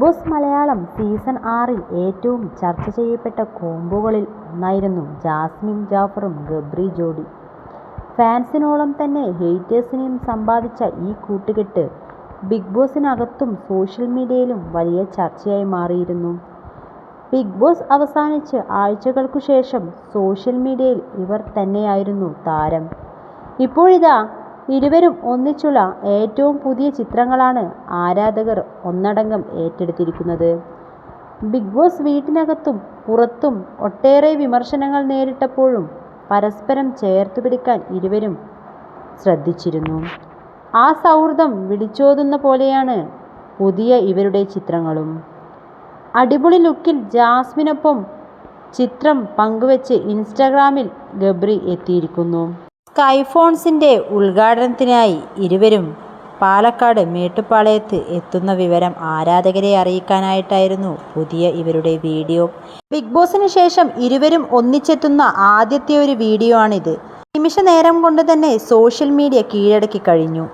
Boss Malayalam season ആറിൽ ഏറ്റവും ചർച്ച ചെയ്യപ്പെട്ട കോംബോകളിൽ ഒന്നായിരുന്നു ജാസ്മിൻ ജാഫറും ഗബ്രി ജോഡി. ഫാൻസിനോളം തന്നെ ഹേറ്റേഴ്സിനെയും സമ്പാദിച്ച ഈ കൂട്ടുകെട്ട് ബിഗ് ബോസിനകത്തും സോഷ്യൽ മീഡിയയിലും വലിയ ചർച്ചയായി മാറിയിരുന്നു. ബിഗ് ബോസ് അവസാനിച്ച് ആഴ്ചകൾക്കു ശേഷം സോഷ്യൽ മീഡിയയിൽ ഇവർ തന്നെയായിരുന്നു താരം. ഇപ്പോഴിതാ ഇരുവരും ഒന്നിച്ചുള്ള ഏറ്റവും പുതിയ ചിത്രങ്ങളാണ് ആരാധകർ ഒന്നടങ്കം ഏറ്റെടുത്തിരിക്കുന്നത്. ബിഗ് ബോസ് വീട്ടിനകത്തും പുറത്തും ഒട്ടേറെ വിമർശനങ്ങൾ നേരിട്ടപ്പോഴും പരസ്പരം ചേർത്തു പിടിക്കാൻ ഇരുവരും ശ്രദ്ധിച്ചിരുന്നു. ആ സൗഹൃദം വിളിച്ചോതുന്ന പോലെയാണ് പുതിയ ഇവരുടെ ചിത്രങ്ങളും. അടിപൊളി ലുക്കിൽ ജാസ്മിനൊപ്പം ചിത്രം പങ്കുവച്ച് ഇൻസ്റ്റാഗ്രാമിൽ ഗബ്രി എത്തിയിരിക്കുന്നു. സ്കൈഫോൺസിന്റെ ഉദ്ഘാടനത്തിനായി ഇരുവരും പാലക്കാട് മേട്ടുപ്പാളയത്ത് എത്തുന്ന വിവരം ആരാധകരെ അറിയിക്കാനായിട്ടായിരുന്നു പുതിയ ഇവരുടെ വീഡിയോ. ബിഗ് ബോസിന് ശേഷം ഇരുവരും ഒന്നിച്ചെത്തുന്ന ആദ്യത്തെ ഒരു വീഡിയോ ആണിത് നിമിഷ നേരം കൊണ്ട് തന്നെ സോഷ്യൽ മീഡിയ കീഴടക്കി കഴിഞ്ഞു.